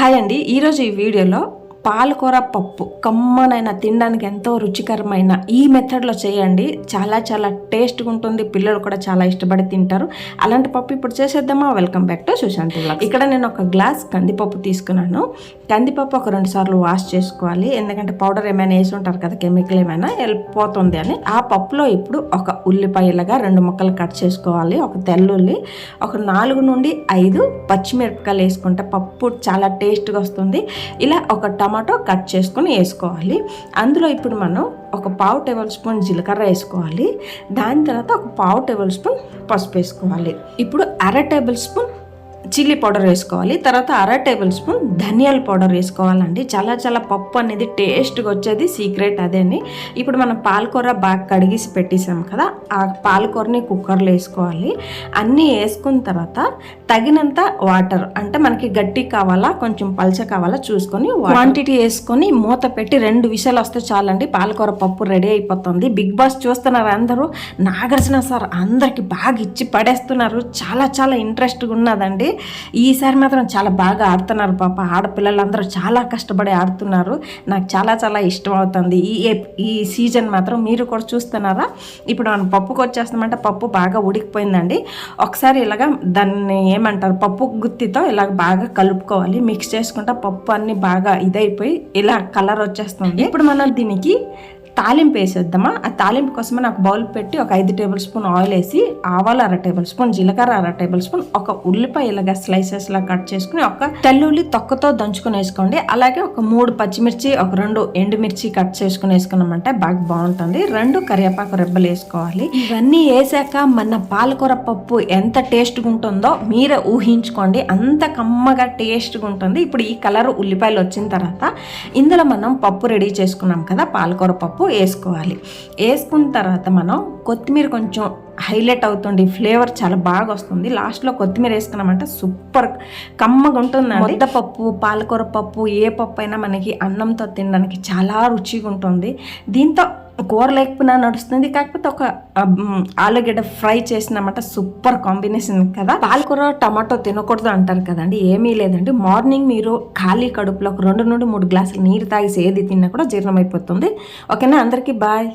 Hi అండి. ఈరోజు ఈ వీడియోలో పాలకూర పప్పు కమ్మనైన తినడానికి ఎంతో రుచికరమైన ఈ మెథడ్లో చేయండి. చాలా చాలా టేస్ట్గా ఉంటుంది. పిల్లలు కూడా చాలా ఇష్టపడి తింటారు. అలాంటి పప్పు ఇప్పుడు చేసేద్దామా? వెల్కమ్ బ్యాక్ టు సుశాంత్ ఇక్కడ నేను ఒక గ్లాస్ కందిపప్పు తీసుకున్నాను. కందిపప్పు ఒక రెండు సార్లు వాష్ చేసుకోవాలి. ఎందుకంటే పౌడర్ ఏమైనా వేసి ఉంటారు కదా కెమికల్ ఏమైనా వెళ్ళిపోతుంది అని. ఆ పప్పులో ఇప్పుడు ఒక ఉల్లిపాయలుగా రెండు ముక్కలు కట్ చేసుకోవాలి. ఒక తెల్లుల్లి ఒక నాలుగు నుండి ఐదు పచ్చిమిరపకాయలు వేసుకుంటే పప్పు చాలా టేస్ట్గా వస్తుంది. ఇలా ఒక టమాటో కట్ చేసుకొని వేసుకోవాలి. అందులో ఇప్పుడు మనం ఒక పావు టేబుల్ స్పూన్ జీలకర్ర వేసుకోవాలి. దాని తర్వాత ఒక పావు టేబుల్ స్పూన్ పసుపు వేసుకోవాలి. ఇప్పుడు అర టేబుల్ స్పూన్ చిల్లీ పౌడర్ వేసుకోవాలి. తర్వాత అర టేబుల్ స్పూన్ ధనియాల పౌడర్ వేసుకోవాలండి. చాలా చాలా పప్పు అనేది టేస్ట్గా వచ్చేది. సీక్రెట్ అదే అండి. ఇప్పుడు మనం పాలకూర బాగా కడిగేసి పెట్టేసాం కదా ఆ పాలకూరని కుక్కర్లో వేసుకోవాలి. అన్నీ వేసుకున్న తర్వాత తగినంత వాటర్ అంటే మనకి గట్టి కావాలా కొంచెం పల్చ కావాలా చూసుకొని క్వాంటిటీ వేసుకొని మూత పెట్టి రెండు విషయాలు వస్తే చాలండి. పాలకూర పప్పు రెడీ అయిపోతుంది. బిగ్ బాస్ చూస్తున్నారు అందరూ? నాగార్జున సార్ అందరికి బాగా ఇచ్చి పడేస్తున్నారు. చాలా చాలా ఇంట్రెస్ట్గా ఉన్నదండి. ఈసారి మాత్రం చాలా బాగా ఆడుతున్నారు పాప. ఆడపిల్లలందరూ చాలా కష్టపడి ఆడుతున్నారు. నాకు చాలా చాలా ఇష్టం అవుతుంది ఈ ఈ సీజన్ మాత్రం మీరు కూడా చూస్తున్నారా? ఇప్పుడు మనం పప్పుకు వచ్చేస్తామంటే పప్పు బాగా ఉడికిపోయిందండి. ఒకసారి ఇలాగ దాన్ని ఏమంటారు? పప్పు గుత్తితో ఇలాగ బాగా కలుపుకోవాలి. మిక్స్ చేసుకుంటే పప్పు అన్ని బాగా ఇదైపోయి ఇలా కలర్ వచ్చేస్తుంది. ఇప్పుడు మనం దీనికి తాలింపు వేసేద్దామా? ఆ తాలింపు కోసమే నాకు బౌల్ పెట్టి ఒక ఐదు టేబుల్ స్పూన్ ఆయిల్ వేసి ఆవాలు అర టేబుల్ స్పూన్ జీలకర్ర అర టేబుల్ స్పూన్ ఒక ఉల్లిపాయ ఇలాగా స్లైసెస్ లా కట్ చేసుకుని ఒక తెల్లుల్లి తొక్కతో దంచుకొని వేసుకోండి. అలాగే ఒక మూడు పచ్చిమిర్చి ఒక రెండు ఎండుమిర్చి కట్ చేసుకుని వేసుకున్నామంటే బాగా బాగుంటుంది. రెండు కరివేపాకు రెబ్బలు వేసుకోవాలి. ఇవన్నీ వేసాక మన పాలకూర పప్పు ఎంత టేస్ట్గా ఉంటుందో మీరే ఊహించుకోండి. అంత కమ్మగా టేస్ట్గా ఉంటుంది. ఇప్పుడు ఈ కలర్ ఉల్లిపాయలు వచ్చిన తర్వాత ఇందులో మనం పప్పు రెడీ చేసుకున్నాం కదా పాలకూర పప్పు. వేసుకోవాలి. వేసుకున్న తర్వాత మనం కొత్తిమీర కొంచెం హైలైట్ అవుతుంది. ఫ్లేవర్ చాలా బాగా వస్తుంది. లాస్ట్లో కొత్తిమీర వేసుకున్నామంటే సూపర్ కమ్మగా ఉంటుంది ముద్దపప్పు పాలకూర పప్పు ఏ పప్పు అయినా మనకి అన్నంతో తినడానికి చాలా రుచిగా ఉంటుంది. దీంతో కూర లేకపోయినా నడుస్తుంది. కాకపోతే ఒక ఆలుగడ్డ ఫ్రై చేసినామంటే. సూపర్ కాంబినేషన్ కదా. పాలకూర టమాటో తినకూడదు అంటారు కదండి. ఏమీ లేదండి. మార్నింగ్ మీరు ఖాళీ కడుపులో ఒక రెండు నుండి మూడు గ్లాసులు నీరు తాగేసి ఏది తిన్నా కూడా జీర్ణమైపోతుంది. ఓకేనా? అందరికీ బాయ్.